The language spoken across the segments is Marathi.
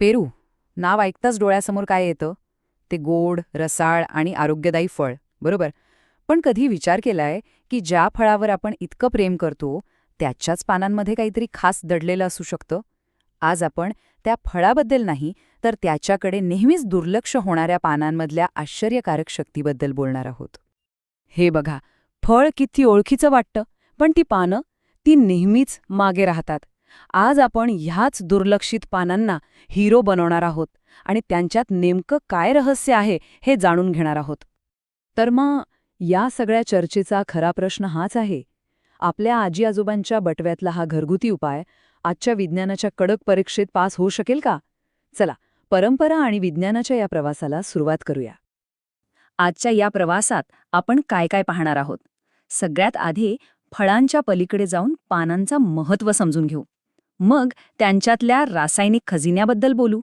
पेरू नाव ऐकताच डोळ्यासमोर काय येतं? ते गोड रसाळ आणि आरोग्यदायी फळ बरोबर? पण कधी विचार केलाय की ज्या फळावर आपण इतकं प्रेम करतो त्याच्याच पानांमध्ये काहीतरी खास दडलेलं असू शकतं? आज आपण त्या फळाबद्दल नाही तर त्याच्याकडे नेहमीच दुर्लक्ष होणाऱ्या पानांमधल्या आश्चर्यकारक शक्तीबद्दल बोलणार आहोत. हे बघा फळ किती ओळखीचं वाटतं पण ती पानं ती नेहमीच मागे राहतात. आज आपण ह्याच दुर्लक्षित पानांना हिरो बनवणार आहोत आणि त्यांच्यात नेमकं काय रहस्य आहे हे जाणून घेणार आहोत. तर मग या सगळ्या चर्चेचा खरा प्रश्न हाच आहे. आपल्या आजी आजोबांच्या बटव्यातला हा घरगुती उपाय आजच्या विज्ञानाच्या कडक परीक्षेत पास होऊ शकेल का? चला परंपरा आणि विज्ञानाच्या या प्रवासाला सुरुवात करूया. आजच्या या प्रवासात आपण काय काय पाहणार आहोत? सगळ्यात आधी फळांच्या पलीकडे जाऊन पानांचा महत्त्व समजून घेऊ. मग त्यांच्यातल्या रासायनिक खजिन्याबद्दल बोलू.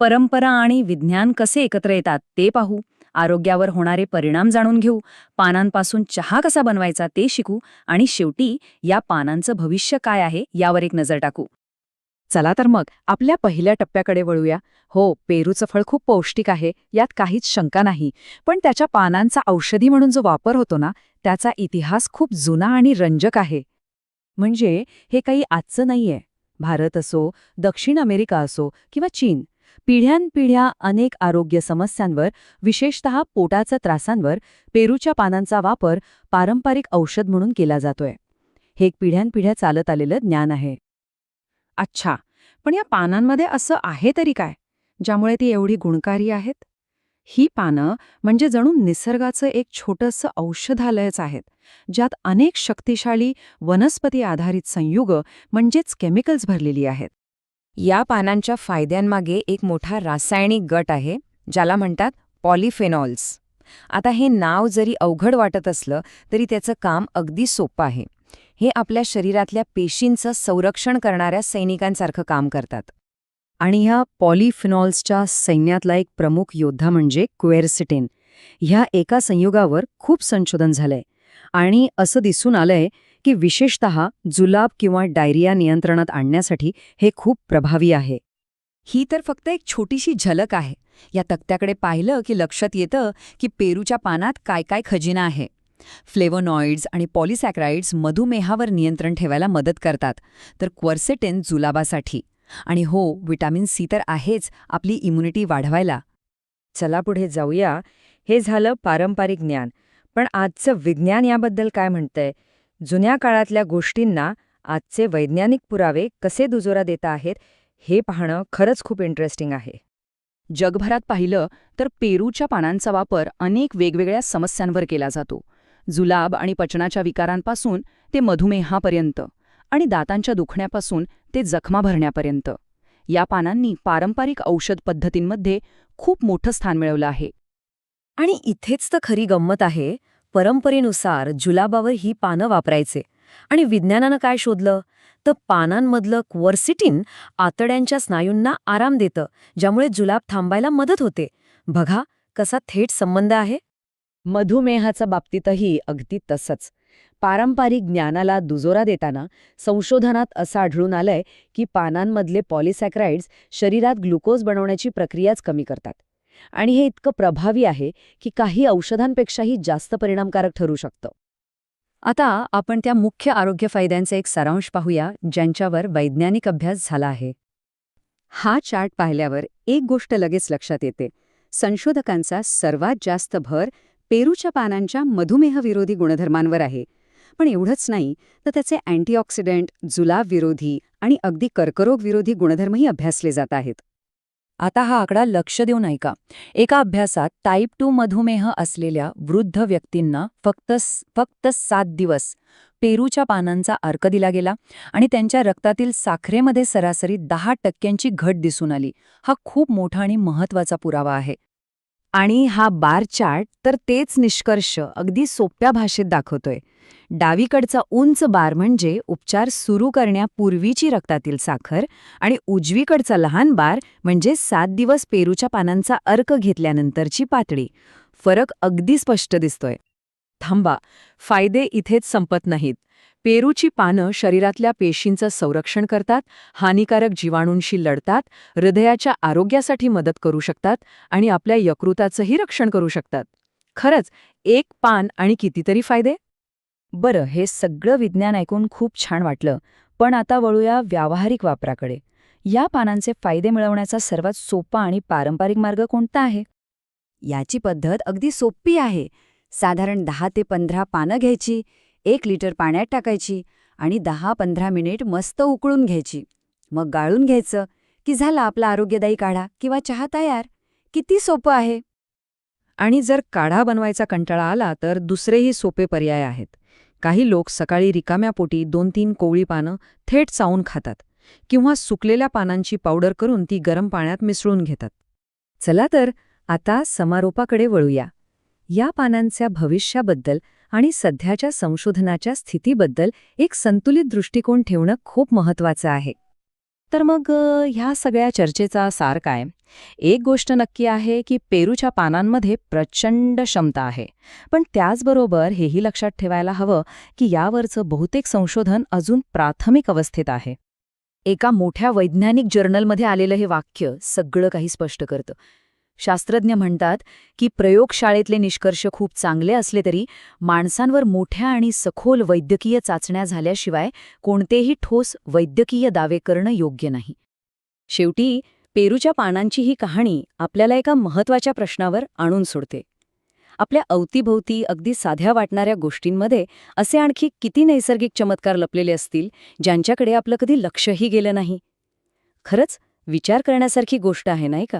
परंपरा आणि विज्ञान कसे एकत्र येतात ते पाहू. आरोग्यावर होणारे परिणाम जाणून घेऊ. पानांपासून चहा कसा बनवायचा ते शिकू. आणि शेवटी या पानांचं भविष्य काय आहे यावर एक नजर टाकू. चला तर मग आपल्या पहिल्या टप्प्याकडे वळूया. हो पेरूचं फळ खूप पौष्टिक आहे यात काहीच शंका नाही. पण त्याच्या पानांचा औषधी म्हणून जो वापर होतो ना त्याचा इतिहास खूप जुना आणि रंजक आहे. म्हणजे हे काही आजचं नाहीये. भारत असो दक्षिण अमेरिका असो किंवा चीन पिढ्यानपिढ्या अनेक आरोग्य समस्यांवर विशेषतः पोटाच्या त्रासांवर पेरूच्या पानांचा वापर पारंपरिक औषध म्हणून केला जातोय. हे एक पिढ्यानपिढ्या चालत आलेलं ज्ञान आहे. अच्छा पण या पानांमध्ये असं आहे तरी काय ज्यामुळे ती एवढी गुणकारी आहेत? ही पानं म्हणजे जणू निसर्गाचं एक छोटंसं औषधालयच आहेत ज्यात अनेक शक्तिशाली वनस्पती आधारित संयुग म्हणजेच केमिकल्स भरलेली आहेत. या पानांच्या फायद्यांमागे एक मोठा रासायनिक गट आहे ज्याला म्हणतात पॉलिफेनॉल्स. आता हे नाव जरी अवघड वाटत असलं तरी त्याचं काम अगदी सोपं आहे. हे आपल्या शरीरातल्या पेशींचं संरक्षण करणाऱ्या सैनिकांसारखं काम करतात. आणि ह्या पॉलिफिनॉल्सच्या सैन्यातला एक प्रमुख योद्धा म्हणजे क्वेरसिटिन. ह्या एका संयुगावर खूप संशोधन झालंय. आणि असं दिसून आलंय की विशेषतः जुलाब किंवा डायरिया नियंत्रणात आणण्यासाठी हे खूप प्रभावी आहे. ही तर फक्त एक छोटीशी झलक आहे. या तक्त्याकडे पाहिलं की लक्षात येतं की पेरूच्या पानात काय काय खजिना आहे. फ्लेवोनॉइड्स आणि पॉलिसॅक्राइड्स मधुमेहावर नियंत्रण ठेवायला मदत करतात. तर क्वर्सेटेन जुलाबासाठी. आणि हो विटॅमिन सी तर आहेच आपली इम्युनिटी वाढवायला. चला पुढे जाऊया. हे झालं पारंपरिक ज्ञान. पण आजचं विज्ञान याबद्दल काय म्हणतंय? जुन्या काळातल्या गोष्टींना आजचे वैज्ञानिक पुरावे कसे दुजोरा देता आहेत हे पाहणं खरंच खूप इंटरेस्टिंग आहे. जगभरात पाहिलं तर पेरूच्या पानांचा वापर अनेक वेगवेगळ्या समस्यांवर केला जातो. जुलाब आणि पचनाच्या विकारांपासून ते मधुमेहापर्यंत. आणि दातांच्या दुखण्यापासून ते जखमा भरण्यापर्यंत. या पानांनी पारंपरिक औषध पद्धतींमध्ये खूप मोठं स्थान मिळवलं आहे. आणि इथेच तर खरी गंमत आहे परंपरेनुसार जुलाबावर ही पानं वापरायचे. आणि विज्ञानानं काय शोधलं? तर पानांमधलं क्वर्सिटिन आतड्यांच्या स्नायूंना आराम देतं ज्यामुळे जुलाब थांबायला मदत होते. बघा कसा थेट संबंध आहे. मधुमेहाच्या बाबतीतही अगदी तसंच. पारंपरिक ज्ञानाला दुजोरा देताना संशोधनात असं आढळून आलंय की पानांमधले पॉलिसॅक्राइड्स शरीरात ग्लुकोज बनवण्याची प्रक्रियाच कमी करतात. आणि हे इतकं प्रभावी आहे की काही औषधांपेक्षाही जास्त परिणामकारक ठरू शकतं. आता आपण त्या मुख्य आरोग्य फायद्यांचे एक सारांश पाहूया ज्यांच्यावर वैज्ञानिक अभ्यास झाला आहे. हा चार्ट पाहिल्यावर एक गोष्ट लगेच लक्षात येते. संशोधकांचा सर्वात जास्त भर पेरूच्या पानांच्या मधुमेहविरोधी गुणधर्मांवर आहे. पण एवढंच नाही तर त्याचे अँटीऑक्सिडंट जुलाबविरोधी आणि अगदी कर्करोगविरोधी गुणधर्मही अभ्यासले जात आहेत. आता हा आकडा लक्ष देऊन ऐका. एका अभ्यासात टाईप टू मधुमेह असलेल्या वृद्ध व्यक्तींना फक्त फक्त सात दिवस पेरूच्या पानांचा अर्क दिला गेला आणि त्यांच्या रक्तातील साखरेमध्ये सरासरी दहा टक्क्यांची घट दिसून आली. हा खूप मोठा आणि महत्त्वाचा पुरावा आहे. आणि हा बार चार्ट तर तेच निष्कर्ष अगदी सोप्या भाषेत दाखवतोय. डावीकडचा उंच बार म्हणजे उपचार सुरू करण्यापूर्वीची रक्तातील साखर आणि उजवीकडचा लहान बार म्हणजे सात दिवस पेरूच्या पानांचा अर्क घेतल्यानंतरची पातळी. फरक अगदी स्पष्ट दिसतोय. थांबा फायदे इथेच संपत नाहीत. पेरूची पानं शरीरातल्या पेशींचं संरक्षण करतात हानिकारक जीवाणूंशी लढतात हृदयाच्या आरोग्यासाठी मदत करू शकतात आणि आपल्या यकृताचंही रक्षण करू शकतात. खरंच एक पान आणि कितीतरी फायदे? बरं हे सगळं विज्ञान ऐकून खूप छान वाटलं पण आता वळूया व्यावहारिक वापराकडे. या पानांचे फायदे मिळवण्याचा सर्वात सोपा आणि पारंपरिक मार्ग कोणता आहे? याची पद्धत अगदी सोपी आहे. साधारण दहा ते पंधरा पानं घ्यायची एक लिटर पाण्यात टाकायची आणि दहा पंधरा मिनिट मस्त उकळून घ्यायची. मग गाळून घ्यायचं की झाला आपला आरोग्यदायी काढा किंवा चहा तयार? किती सोपं आहे? आणि जर काढा बनवायचा कंटाळा आला तर दुसरेही सोपे पर्याय आहेत. काही लोक सकाळी रिकाम्या पोटी दोन तीन कोवळी पानं थेट चावून खातात किंवा सुकलेल्या पानांची पावडर करून ती गरम पाण्यात मिसळून घेतात. चला तर आता समारोपाकडे वळूया. या पानांच्या भविष्याबद्दल आणि सध्याच्या संशोधनाच्या स्थितीबद्दल एक संतुलित दृष्टिकोन ठेवणं खूप महत्वाचं आहे. तर मग ह्या सगळ्या चर्चेचा सार काय? एक गोष्ट नक्की आहे की पेरूच्या पानांमध्ये प्रचंड क्षमता आहे. पण त्याचबरोबर हेही लक्षात ठेवायला हवं की यावरचं बहुतेक संशोधन अजून प्राथमिक अवस्थेत आहे. एका मोठ्या वैज्ञानिक जर्नलमध्ये आलेलं हे वाक्य सगळं काही स्पष्ट करतं. शास्त्रज्ञ म्हणतात की प्रयोगशाळेतले निष्कर्ष खूप चांगले असले तरी माणसांवर मोठ्या आणि सखोल वैद्यकीय चाचण्या झाल्याशिवाय कोणतेही ठोस वैद्यकीय दावे करणं योग्य नाही. शेवटी पेरूच्या पानांची ही कहाणी आपल्याला एका महत्त्वाच्या प्रश्नावर आणून सोडते. आपल्या अवतीभोवती अगदी साध्या वाटणाऱ्या गोष्टींमध्ये असे आणखी किती नैसर्गिक चमत्कार लपलेले असतील ज्यांच्याकडे आपलं कधी लक्षही गेलं नाही? खरंच विचार करण्यासारखी गोष्ट आहे नाही का?